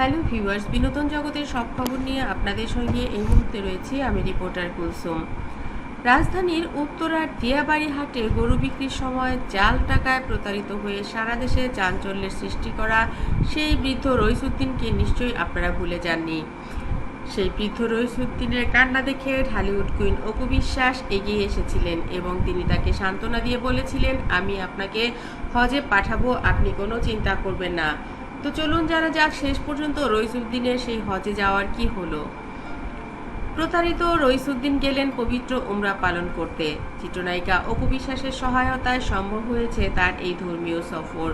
Viewers, বিনোদন জগতের সব খবর নিয়ে আপনাদের সঙ্গে এই মুহূর্তে রয়েছি আমি রিপোর্টার কুলসুম। রাজধানীর উত্তরার দিয়াবাড়ি হাটে গরু বিক্রির সময় জাল টাকায় প্রতারিত হয়ে সারা দেশে চাঞ্চল্যের সৃষ্টি করা সেই বৃদ্ধ রইসুদ্দিনকে নিশ্চয়ই আপনারা ভুলে যাননি। সেই বৃদ্ধ রইসুদ্দিনের কান্না দেখে ঢালিউড কুইন অপু বিশ্বাস এগিয়ে এসেছিলেন এবং তিনি তাকে সান্ত্বনা দিয়ে বলেছিলেন, আমি আপনাকে হজে পাঠাবো, আপনি কোনো চিন্তা করবেন না। তো চলুন জানা যাক শেষ পর্যন্ত রইসুদ্দিনের সেই হজে যাওয়ার কি হলো। প্রতারিত রইসুদ্দিন গেলেন পবিত্র উমরা পালন করতে। চিত্রনায়িকা অপু বিশ্বাসের সহায়তায় সম্ভব হয়েছে তার এই ধর্মীয় সফর।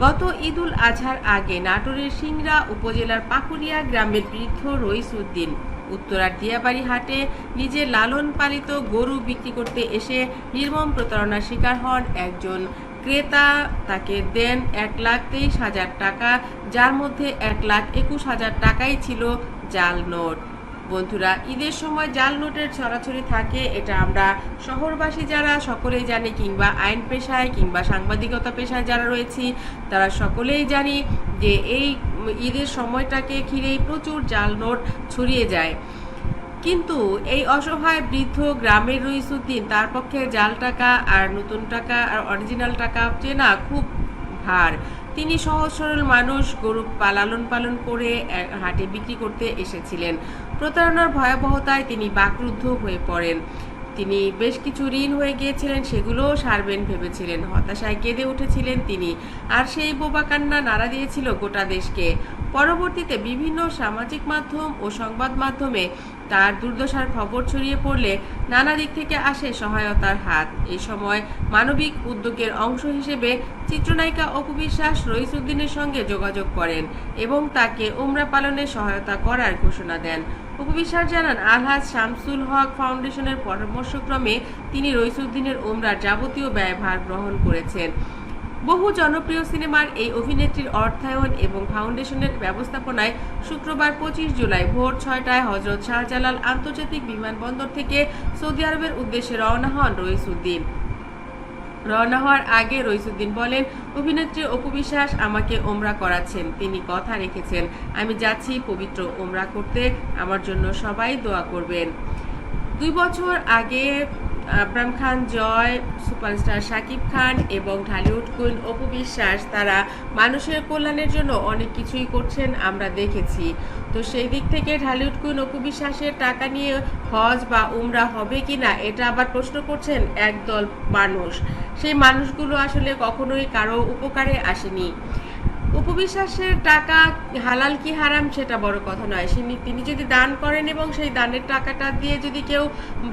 গত ঈদুল আজহার আগে নাটোরের সিংড়া উপজেলার পাকুড়িয়া গ্রামের বৃদ্ধ রইসুদ্দিন উত্তরার দিয়াবাড়ি হাটে নিজে লালন পালিত গরু বিক্রি করতে এসে নির্মম প্রতারণার শিকার হন একজন ক্রেতা তাকে দেন এক লাখ তেইশ হাজার টাকা, যার মধ্যে এক লাখ একুশ হাজার টাকাই ছিল জাল নোট। বন্ধুরা, ঈদের সময় জাল নোটের ছড়াছড়ি থাকে, এটা আমরা শহরবাসী যারা সকলেই জানি, কিংবা আইন পেশায় কিংবা সাংবাদিকতা পেশায় যারা রয়েছি, তারা সকলেই জানি যে এই ঈদের সময়টাকে ঘিরেই প্রচুর জাল নোট ছড়িয়ে যায়। কিন্তু এই অসহায় বৃদ্ধ গ্রামের রইসুদ্দিন তার পক্ষে জাল টাকা আর নতুন টাকা আর অরিজিনাল টাকা চেনা খুব ভার। তিনি সহজ সরল মানুষ, গরু লালন পালন করে হাটে বিক্রি করতে এসেছিলেন। প্রতারণার ভয়াবহতায় তিনি বাকরুদ্ধ হয়ে পড়েন। তিনি বেশ কিছু ঋণ হয়ে গিয়েছিলেন সেগুলোও সারবেন ভেবেছিলেন। হতাশায় কেঁদে উঠেছিলেন তিনি। আর সেই বোবা কান্না নাড়া দিয়েছিল গোটা দেশকে। পরবর্তীতে বিভিন্ন সামাজিক মাধ্যম ও সংবাদ মাধ্যমে তার দুর্দশার খবর ছড়িয়ে পড়লে নানা দিক থেকে আসে সহায়তার হাত। এই সময় মানবিক উদ্যোগের অংশ হিসেবে চিত্রনায়িকা অপু বিশ্বাস রইসুদ্দিনের সঙ্গে যোগাযোগ করেন এবং তাকে উমরা পালনে সহায়তা করার ঘোষণা দেন। অপু বিশ্বাস জানান, আলহাজ শামসুল হক ফাউন্ডেশনের পরামর্শক্রমে তিনি রইসুদ্দিনের উমরার যাবতীয় ব্যয়ভার গ্রহণ করেছেন। বহু জনপ্রিয় সিনেমার এই অভিনেত্রীর অর্থায়ন এবং ফাউন্ডেশনের ব্যবস্থাপনায় শুক্রবার পঁচিশ জুলাই ভোর ছয়টায় হজরত শাহজালাল আন্তর্জাতিক বিমানবন্দর থেকে সৌদি আরবের উদ্দেশ্যে রওনা হন রইসুদ্দিন রওনা হওয়ার আগে রইসুদ্দিন বলেন, অভিনেত্রী অপু বিশ্বাস আমাকে ওমরা করাচ্ছেন, তিনি কথা রেখেছেন। আমি যাচ্ছি পবিত্র ওমরা করতে, আমার জন্য সবাই দোয়া করবেন। দুই বছর আগে আবরাম খান, জয়, সুপারস্টার শাকিব খান এবং ঢালিউড কুইন অপু বিশ্বাস, তারা মানুষের কল্যাণের জন্য অনেক কিছুই করছেন, আমরা দেখেছি। তো সেই দিক থেকে ঢালিউড কুইন অপু বিশ্বাসের টাকা নিয়ে হজ বা উমরা হবে কি না এটা আবার প্রশ্ন করছেন একদল মানুষ। সেই মানুষগুলো আসলে কখনোই কারও উপকারে আসেনি। উপবিশ্বাসের টাকা হালাল কি হারাম সেটা বড় কথা নয়। সে তিনি যদি দান করেন এবং সেই দানের টাকাটা দিয়ে যদি কেউ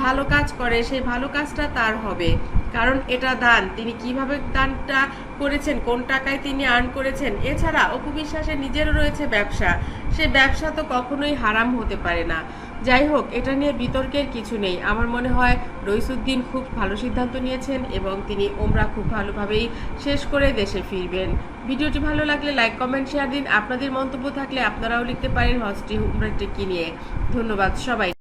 ভালো কাজ করে, সেই ভালো কাজটা তার হবে। কারণ এটা দান। তিনি কীভাবে দানটা করেছেন, কোন টাকায় তিনি আর্ন করেছেন, এছাড়া অপু অপবিশ্বাসের নিজেরও রয়েছে ব্যবসা। সে ব্যবসা তো কখনোই হারাম হতে পারে না। যাই হোক, এটা নিয়ে বিতর্কের কিছু নেই। আমার মনে হয় রইসুদ্দিন খুব ভালো সিদ্ধান্ত নিয়েছেন এবং তিনি ওমরা খুব ভালোভাবেই শেষ করে দেশে ফিরবেন। ভিডিওটি ভালো লাগলে লাইক, কমেন্ট শেয়ার দিন। আপনাদের মন্তব্য থাকলে আপনারাও লিখতে পারেন হজটি উমরাটি কি নিয়ে। ধন্যবাদ সবাই